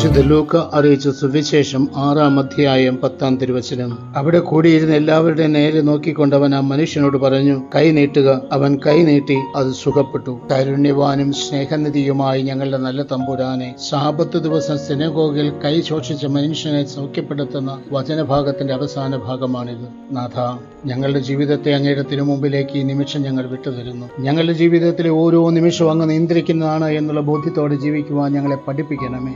വിശുദ്ധ ലൂക്ക അറിയിച്ച സുവിശേഷം ആറാം അധ്യായം പത്താം തിരുവചനം. അവിടെ കൂടിയിരുന്ന എല്ലാവരുടെ നേരെ നോക്കിക്കൊണ്ട് അവൻ ആ മനുഷ്യനോട് പറഞ്ഞു കൈ നീട്ടുക. അവൻ കൈ നീട്ടി അത് സുഖപ്പെട്ടു. കാരുണ്യവാനും സ്നേഹനിധിയുമായി ഞങ്ങളുടെ നല്ല തമ്പുരാനെ സാപത്ത് ദിവസം സിനഗോഗിൽ കൈ ശോഷിച്ച മനുഷ്യനെ സൗഖ്യപ്പെടുത്തുന്ന വചനഭാഗത്തിന്റെ അവസാന ഭാഗമാണിത്. നാഥ ഞങ്ങളുടെ ജീവിതത്തെ അങ്ങയുടെ തിരുമുമ്പിലേക്ക് ഈ നിമിഷം ഞങ്ങൾ വിട്ടുതരുന്നു. ഞങ്ങളുടെ ജീവിതത്തിലെ ഓരോ നിമിഷവും അങ്ങ് നിയന്ത്രിക്കുന്നതാണ് എന്നുള്ള ബോധ്യത്തോടെ ജീവിക്കുവാൻ ഞങ്ങളെ പഠിപ്പിക്കണമേ.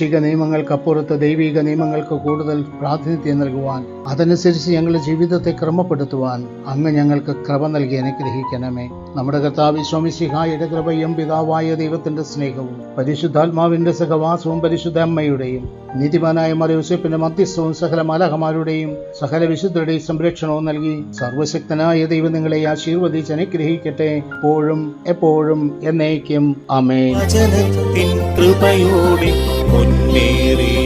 മാനുഷിക നിയമങ്ങൾക്കപ്പുറത്ത് ദൈവിക നിയമങ്ങൾക്ക് കൂടുതൽ പ്രാതിനിധ്യം നൽകുവാൻ അതനുസരിച്ച് ഞങ്ങളുടെ ജീവിതത്തെ ക്രമപ്പെടുത്തുവാൻ അങ്ങ് ഞങ്ങൾക്ക് കൃപ നൽകി അനുഗ്രഹിക്കണമേ. നമ്മുടെ കർത്താവ് സ്വാമിസിഹായുടെ കൃപയും പിതാവായ ദൈവത്തിന്റെ സ്നേഹവും പരിശുദ്ധാത്മാവിന്റെ സഹവാസവും പരിശുദ്ധ അമ്മയുടെയും നീതിമാനായ മറിയൂസഫിന്റെ മധ്യസ്ഥവും സകല മലഹമാരുടെയും സകല വിശുദ്ധരുടെയും സംരക്ഷണവും നൽകി സർവശക്തനായ ദൈവം നിങ്ങളെ ആശീർവദിച്ച് അനുഗ്രഹിക്കട്ടെ. എപ്പോഴും എപ്പോഴും എന്നേക്കും. അമേ കൃപയോടെ മുന്നേറിയിടാം